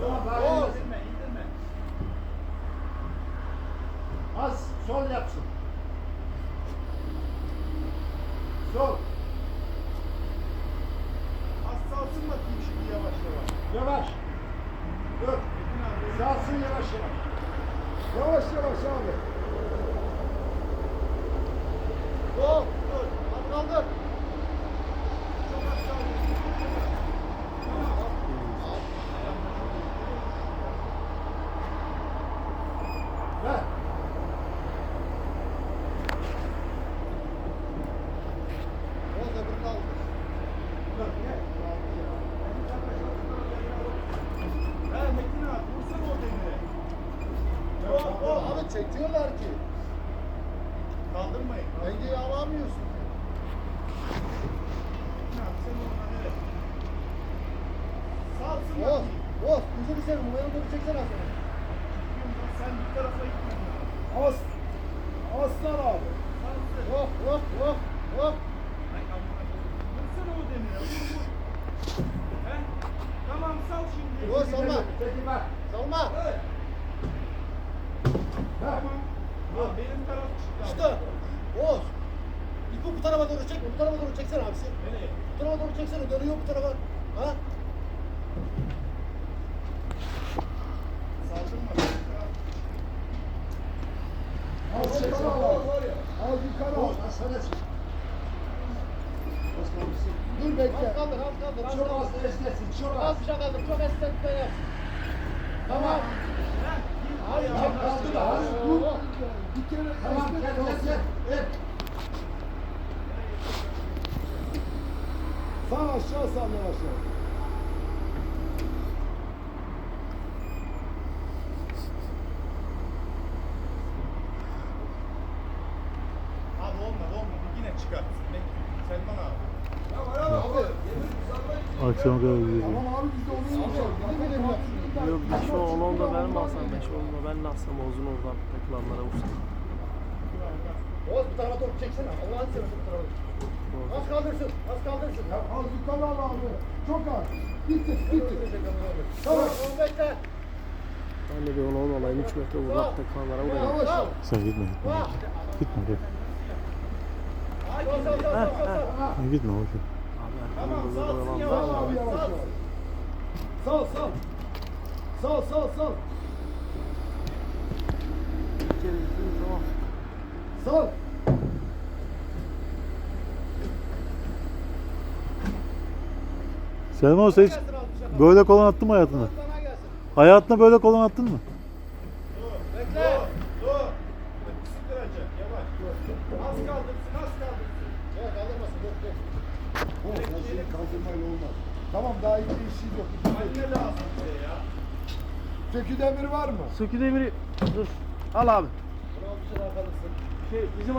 Dur. indirme, indirme. Az sol yapsın. Sol. Az salsın bakayım şimdi yavaş yavaş. Yavaş. Dur. Salsın yavaş yavaş. Yavaş yavaş abi. Dur. Dur. Hadi kaldır. Çok az kaldı. Ver. Oğuz öbürünü kaldır. Dur. Gel. He Metin abi vursana o demire. O, o abi çekiyorlar ki. Kaldırmayın. Dengeyi alamıyorsun. Abi sen oradan evet. Salsın Oh, bakayım. oh, gözünü seveyim. Bu yanımda bir çeksene aslanım. Bilmiyorum, Sen bir tarafa gitmen lazım. As. Aslan abi. Salsın. Oh, oh, oh, oh. Ay amına koyayım. Vursana o demire. Vur vur. He? Tamam sal şimdi. Vur, salma. Salma. Evet. Benim taraf çıktı. İşte. Oğuz. İpi bu tarafa doğru çek. Bu tarafa doğru çeksene abisi. Nereye? Bu tarafa doğru çeksene. Dönüyor bu tarafa. Ha? Saldırma. Al abi. Az yukarı al. Ol. Aslanı çık. Aslanı çık. Dur bekle. Az kaldır, az kaldır, Çok az esnesin. Çok az. Az bir şey kaldır. Çok esnetme yap. Tamam. Hadi çek kaldı da. Hadi Dur. dur. Bir kere Tamam esnet gel gel olsun. gel. Gel. Sağ aşağı sal yavaş yavaş. Abi olmadı olmadı. Yine çıkartsın. Ne? Selman abi. Akşama kadar gidiyor. Tamam abi biz de onu ya. Yok bir şey onu da ben mi alsam beş onu da ben de alsam uzun oradan takılanlara vursam. Oğuz bu tarafa doğru çeksene. Allah'ın seversen bu tarafa. Az kaldırsın. Az kaldırsın. Ya az yukarı al abi. Çok az. Bitti, bitti. Tamam. Bekle. Ben de bir onu on olayım 3 metre uzak takılanlara vurayım. Sen gitme gitme. Gitme gitme. Sal, sal, sal, sal, sal. Ha, Gitme. Abi Tamam, durduramam. yavaş. Sal abi yavaş. Sal sal. Sal sal sal. Sal. Selma sen hiç böyle kolon attın mı gelsin. Hayatında böyle kolon attın mı? Bekle. Dur. Dur. Sıkılacak. Yavaş. Az kaldırsın. Az kaldırsın. Yok kaldırmasın. Yok yok. O şeyi kaldırmayla olmaz. Tamam daha iyi bir işi yok. Anne lazım bize ya. Sökü demir var mı? Sökü demiri dur. Al abi. Bir şey. Şey bizim